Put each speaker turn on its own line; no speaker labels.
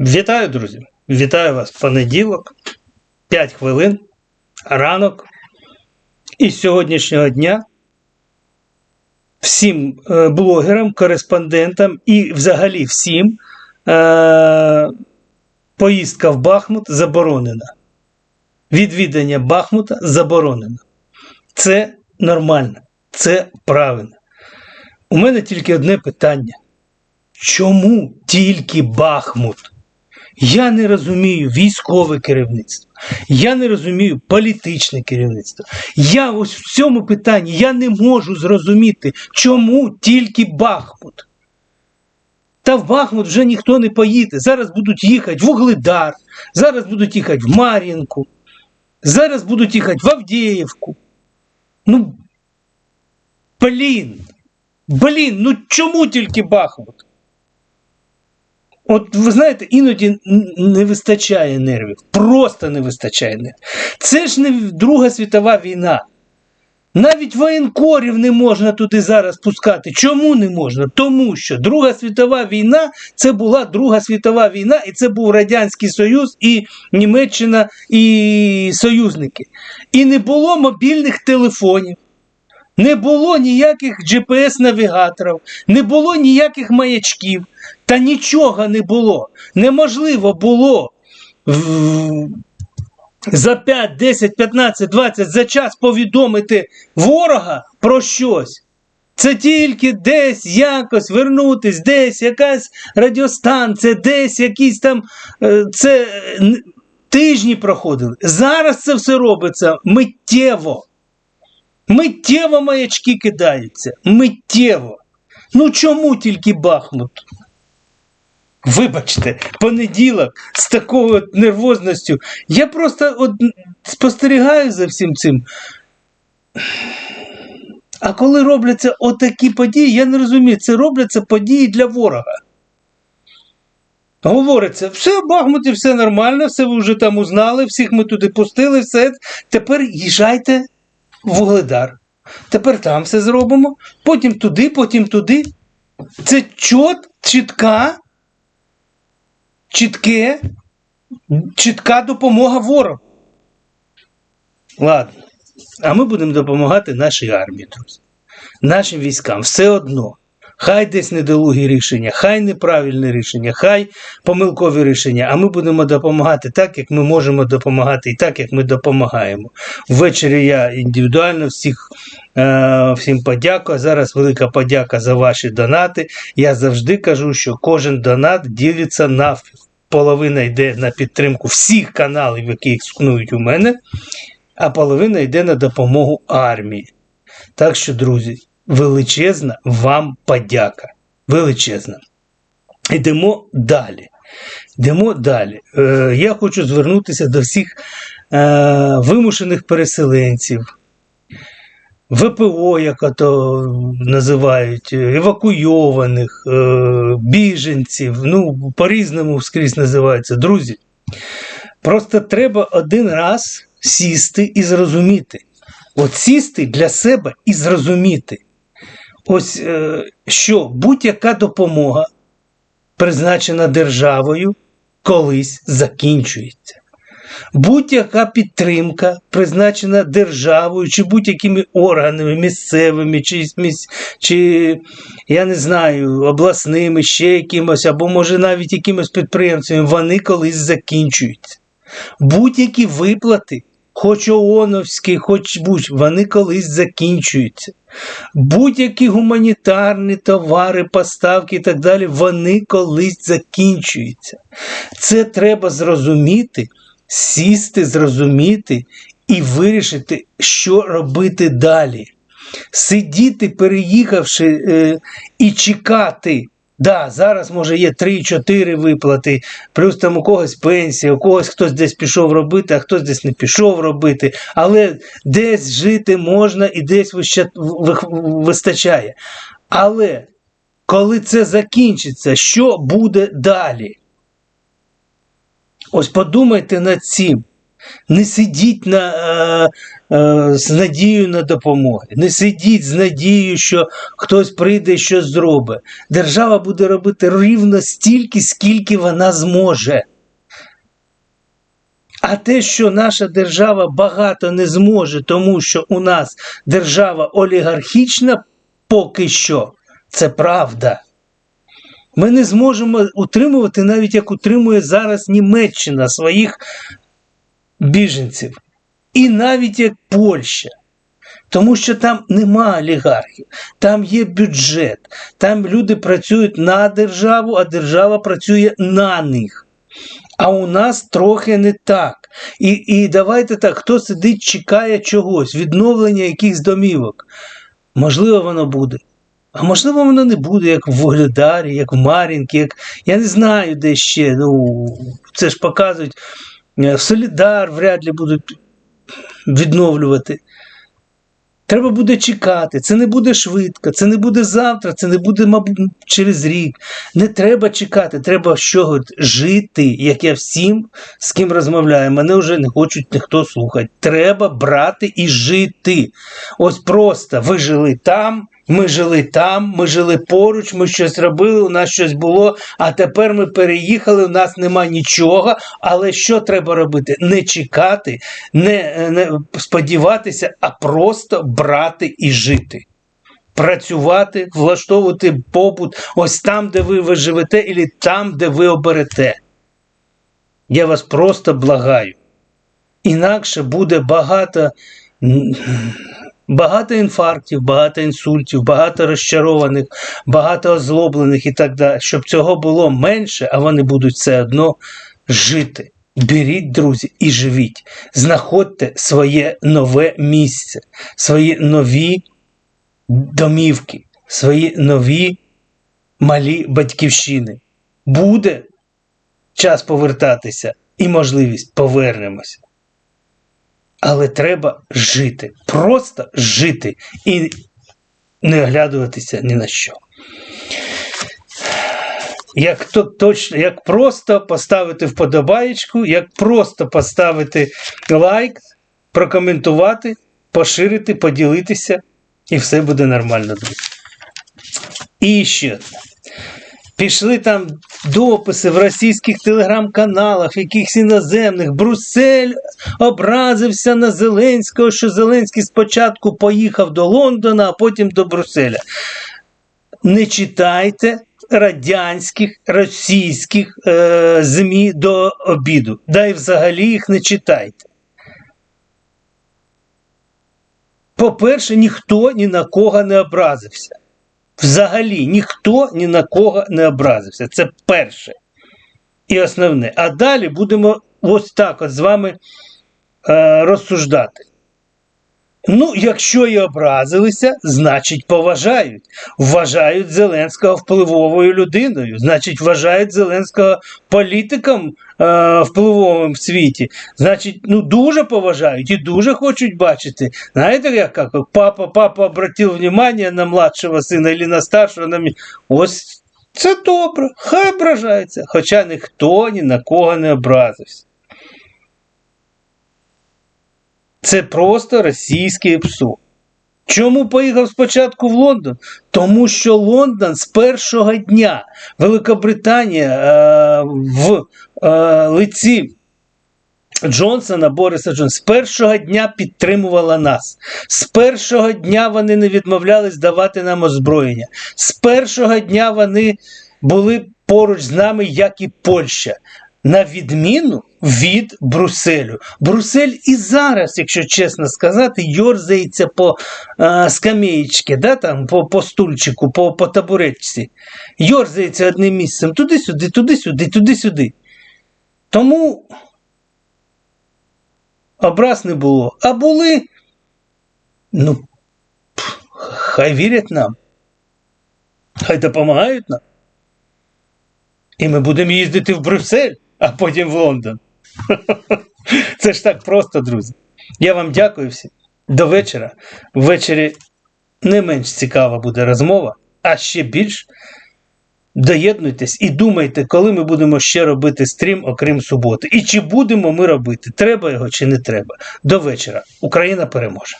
Вітаю, друзі! Вітаю вас в понеділок, 5 хвилин, ранок. І з сьогоднішнього дня всім е, блогерам, кореспондентам і взагалі всім е, поїздка в Бахмут заборонена. Відвідання Бахмута заборонено. Це нормально, це правильно. У мене тільки одне питання. Чому тільки Бахмут? Я не розумію військове керівництво, я не розумію політичне керівництво. Я ось в цьому питанні я не можу зрозуміти, чому тільки Бахмут. Та в Бахмут вже ніхто не поїде. Зараз будуть їхати в Угледар, зараз будуть їхати в Мар'їнку, зараз будуть їхати в Авдіївку. Ну, блін, блін, ну чому тільки Бахмут? От ви знаєте, іноді не вистачає нервів. Просто не вистачає нервів. Це ж не Друга світова війна. Навіть воєнкорів не можна туди зараз пускати. Чому не можна? Тому що Друга світова війна це була Друга світова війна, і це був Радянський Союз, і Німеччина, і союзники. І не було мобільних телефонів. Не було ніяких GPS-навігаторів, не було ніяких маячків, та нічого не було. Неможливо було за 5, 10, 15, 20 за час повідомити ворога про щось. Це тільки десь якось вернутись, десь якась радіостанція, десь якісь там е, це тижні проходили. Зараз це все робиться миттєво. Миттєво маячки кидаються. Миттєво. Ну чому тільки Бахмут? Вибачте, понеділок з такою нервозністю. Я просто от спостерігаю за всім цим. А коли робляться отакі події, я не розумію, це робляться події для ворога. Говориться, все, в Бахмуті, все нормально, все ви вже там узнали, всіх ми туди пустили, все. Тепер їжджайте в Вугледар. Тепер там все зробимо, потім туди, потім туди. Це чот, чітка, чітке, чітка допомога ворогу. Ладно. А ми будемо допомагати нашій армії, друзі. Нашим військам. Все одно. Хай десь недолугі рішення, хай неправильне рішення, хай помилкові рішення, а ми будемо допомагати так, як ми можемо допомагати, і так, як ми допомагаємо. Ввечері я індивідуально всіх, е, всім подякую. Зараз велика подяка за ваші донати. Я завжди кажу, що кожен донат ділиться навпіл. Половина йде на підтримку всіх каналів, які існують у мене, а половина йде на допомогу армії. Так що, друзі, величезна вам подяка. Величезна. Йдемо далі. Йдемо далі. Е, я хочу звернутися до всіх е, вимушених переселенців, ВПО, як то називають, евакуйованих, е, біженців, ну, по-різному скрізь називається. Друзі, просто треба один раз сісти і зрозуміти. От сісти для себе і зрозуміти. Ось е, що будь-яка допомога, призначена державою, колись закінчується. Будь-яка підтримка, призначена державою чи будь-якими органами місцевими, чи, чи я не знаю, обласними, ще якимось, або може навіть якимось підприємцями, вони колись закінчуються. Будь-які виплати, хоч ООНовські, хоч будь, вони колись закінчуються. Будь-які гуманітарні товари, поставки і так далі, вони колись закінчуються. Це треба зрозуміти, сісти, зрозуміти і вирішити, що робити далі. Сидіти, переїхавши е, і чекати. Да, зараз може є 3-4 виплати, плюс там у когось пенсія, у когось хтось десь пішов робити, а хтось десь не пішов робити. Але десь жити можна і десь вистачає. Але коли це закінчиться, що буде далі? Ось подумайте над цим. Не сидіть на, е, е, з надією на допомогу. Не сидіть з надією, що хтось прийде і щось зробить. Держава буде робити рівно стільки, скільки вона зможе. А те, що наша держава багато не зможе, тому що у нас держава олігархічна поки що, це правда. Ми не зможемо утримувати, навіть як утримує зараз Німеччина своїх біженців. І навіть як Польща. Тому що там нема олігархів, там є бюджет, там люди працюють на державу, а держава працює на них. А у нас трохи не так. І і давайте так, хто сидить, чекає чогось, відновлення якихось домівок. Можливо, воно буде. А можливо, воно не буде, як в Вугледарі, як в Мар'їнці, як я не знаю, де ще. Ну, Це ж показують. е, Солідар вряд ли будуть відновлювати. Треба буде чекати, це не буде швидко, це не буде завтра, це не буде, мабуть, через рік. Не треба чекати, треба що жити, як я всім, з ким розмовляю. Мене вже не хочуть ніхто слухати. Треба брати і жити. Ось просто ви жили там, ми жили там, ми жили поруч, ми щось робили, у нас щось було, а тепер ми переїхали, у нас нема нічого. Але що треба робити? Не чекати, не, не сподіватися, а просто брати і жити. Працювати, влаштовувати побут ось там, де ви, ви живете, і там, де ви оберете. Я вас просто благаю. Інакше буде багато. Багато інфарктів, багато інсультів, багато розчарованих, багато озлоблених і так далі. Щоб цього було менше, а вони будуть все одно жити. Беріть, друзі, і живіть. Знаходьте своє нове місце, свої нові домівки, свої нові малі батьківщини. Буде час повертатися і можливість повернемося. Але треба жити, просто жити і не оглядуватися ні на що. Як то точно, як просто поставити вподобаєчку, як просто поставити лайк, прокоментувати, поширити, поділитися, і все буде нормально, друзі. І ще одне. Пішли там дописи в російських телеграм-каналах, якихось іноземних. Брюссель образився на Зеленського, що Зеленський спочатку поїхав до Лондона, а потім до Брюсселя. Не читайте радянських, російських е, ЗМІ до обіду. Да і взагалі їх не читайте. По-перше, ніхто ні на кого не образився. Взагалі ніхто ні на кого не образився. Це перше і основне. А далі будемо ось так от з вами е, розсуждати. Ну, якщо і образилися, значить поважають. Вважають Зеленського впливовою людиною, значить, вважають Зеленського політиком е, впливовим в світі. Значить, ну дуже поважають і дуже хочуть бачити. Знаєте, як, як папа папа обратив внимание на младшого сина або на старшого на мі- Ось це добре, хай ображається. Хоча ніхто ні на кого не образився. Це просто російське ПСО. Чому поїхав спочатку в Лондон? Тому що Лондон з першого дня Великобританія е, в е, лиці Джонсона Бориса Джонсона з першого дня підтримувала нас. З першого дня вони не відмовлялись давати нам озброєння. З першого дня вони були поруч з нами, як і Польща. На відміну від Брюсселю. Брюссель і зараз, якщо чесно сказати, йорзається по е, скамеєчки, да, там, по, по стульчику, по, по табуретці. Йорзається одним місцем туди-сюди, туди-сюди, туди-сюди. Тому образ не було. А були, ну, хай вірять нам. Хай допомагають нам. І ми будемо їздити в Брюссель, а потім в Лондон. Це ж так просто, друзі. Я вам дякую всім. До вечора. Ввечері не менш цікава буде розмова, а ще більш Доєднуйтесь і думайте, коли ми будемо ще робити стрім, окрім суботи. І чи будемо ми робити, треба його чи не треба. До вечора. Україна переможе.